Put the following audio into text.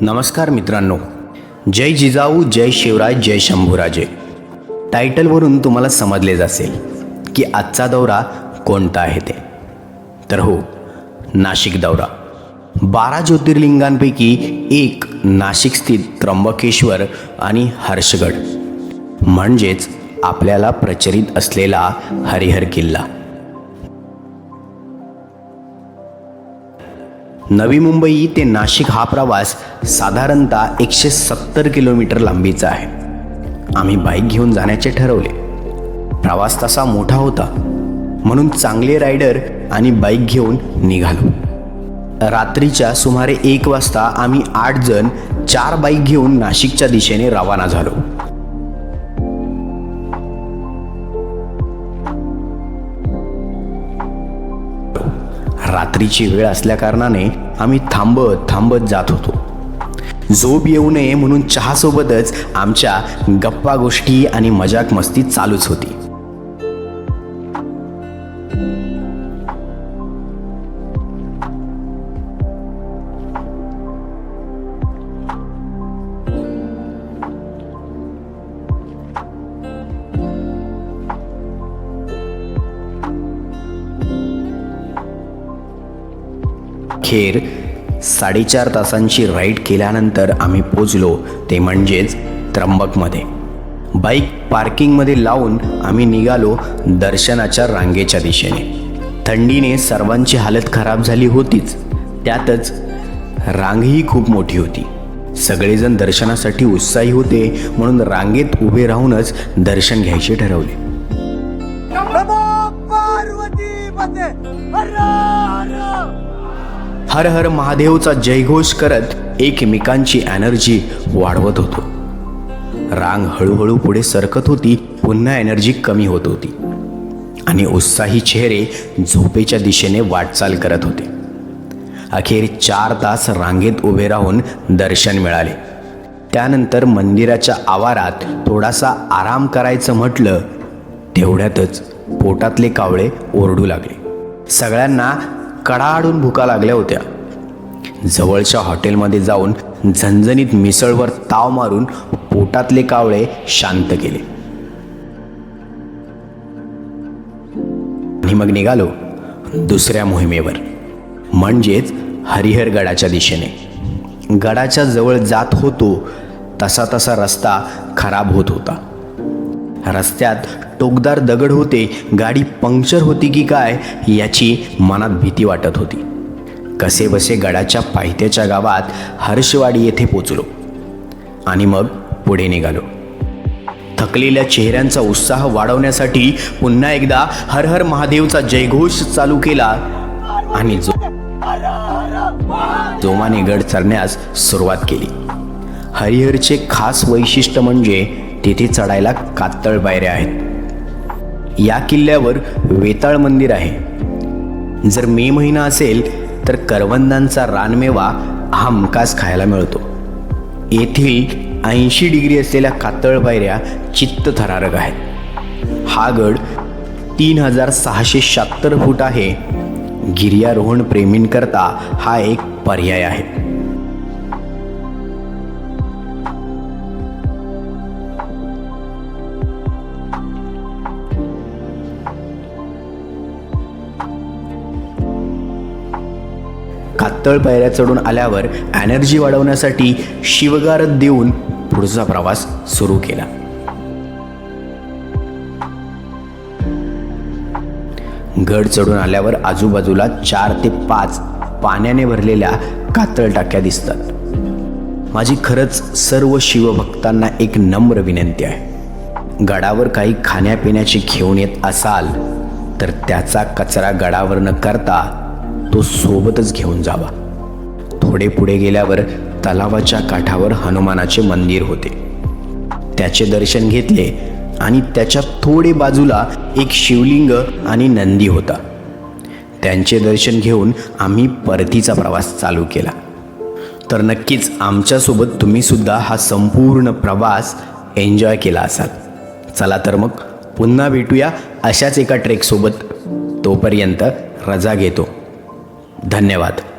नमस्कार मित्रांनो. जय जिजाऊ जय शिवराय जय शंभूराजे. टायटलवरून तुम्हाला समजलेच असेल की आजचा दौरा कोणता आहे ते. तर हो नाशिक दौरा. बारा ज्योतिर्लिंगांपैकी एक नाशिक स्थित त्र्यंबकेश्वर आणि हर्षगड. म्हणजेच आपल्याला प्रचलित असलेला हरिहर किल्ला. नवी मुंबई ते नाशिक हा प्रवास साधारणतः एकशे सत्तर किलोमीटर लांबीचा आहे. आम्ही बाईक घेऊन जाण्याचे ठरवले. प्रवास तसा मोठा होता म्हणून चांगले रायडर आणि बाईक घेऊन निघालो. रात्रीच्या सुमारे एक वाजता आम्ही आठ जण चार बाईक घेऊन नाशिकच्या दिशेने रवाना झालो. रात्रीची वेळ असल्याकारणाने आम्ही थांबत थांबत जात होतो. झोप येऊ नये म्हणून चहासोबतच आमच्या गप्पा गोष्टी आणि मजाक मस्ती चालूच होती. खेर साडेचार तासांची राईड केल्यानंतर आम्ही पोचलो ते म्हणजेच त्र्यंबकमध्ये. बाईक पार्किंगमध्ये लावून आम्ही निघालो दर्शनाच्या रांगेच्या दिशेने. थंडीने सर्वांची हालत खराब झाली होतीच. त्यातच रांगही खूप मोठी होती. सगळेजण दर्शनासाठी उत्साही होते म्हणून रांगेत उभे राहूनच दर्शन घ्यायचे ठरवले. पार्वती हर हर महादेवचा जयघोष करत एकमेकांची एनर्जी वाढवत होतो. रांग हळूहळू पुढे सरकत होती पुन्हा एनर्जी कमी होत होती. आणि उत्साही चेहरे झोपेच्या दिशेने वाटचाल करत होते. अखेर चार तास रांगेत उभे राहून दर्शन मिळाले. त्यानंतर मंदिराच्या आवारात थोडासा आराम करायचं म्हटलं तेवढ्यातच पोटातले कावळे ओरडू लागले. सगळ्यांना कडाडून भुका लागल्या होत्या. जवळच्या हॉटेलमध्ये जाऊन झणझणीत मिसळवर ताव मारून पोटातले कावळे शांत केले. आणि मग निघालो दुसऱ्या मोहिमेवर. म्हणजेच हरिहर गडाच्या दिशेने. गडाच्या जवळ जात होतो तसा तसा रस्ता खराब होत होता. रस्त्यात टोकदार दगड होते गाडी पंक्चर होती की काय याची मनात भीती वाटत होती. कसे बसे गडाच्या पायथ्याच्या गावात हर्षवाडी येथे पोचलो आणि मग पुढे निघालो. थकलेल्या चेहऱ्यांचा उत्साह वाढवण्यासाठी पुन्हा एकदा हर हर महादेवचा जयघोष चालू केला आणि जो जोमाने गड चढण्यास सुरुवात केली. हरिहरचे खास वैशिष्ट्य म्हणजे तेथे चढायला कातळ पायऱ्या आहेत. या किल्ल्यावर वेताळ मंदिर आहे. जर मे महिना असेल तर करवंदांचा रानमेवा हमखास खायला मिळतो. येथील ऐंशी डिग्री असलेल्या कातळ पायऱ्या चित्त थरारक आहेत. हा गड तीन हजार सहाशे शहात्तर फूट आहे. गिर्यारोहण प्रेमींकरता हा एक पर्याय आहे. कातळ पायऱ्या चढून आल्यावर एनर्जी वाढवण्यासाठी शिवगारत देऊन पुढचा प्रवास सुरू केला. गड चढून आल्यावर आजूबाजूला चार ते पाच पाण्याने भरलेल्या कातळ टाक्या दिसतात. माझी खरंच सर्व शिवभक्तांना एक नम्र विनंती आहे. गडावर काही खाण्यापिण्याचे घेऊन येत असाल तर त्याचा कचरा गडावर न करता तो सोबतच घेऊन जावा. थोडे पुढे गेल्यावर तलावाच्या काठावर हनुमानाचे मंदिर होते. त्याचे दर्शन घेतले आणि त्याच्या थोडे बाजूला एक शिवलिंग आणि नंदी होता. त्यांचे दर्शन घेऊन आम्ही परतीचा प्रवास चालू केला. तर नक्कीच आमच्यासोबत तुम्ही सुद्धा हा संपूर्ण प्रवास एन्जॉय केला असाल. चला तर मग पुन्हा भेटूया अशाच एका ट्रेकसोबत. तोपर्यंत रजा घेतो. धन्यवाद.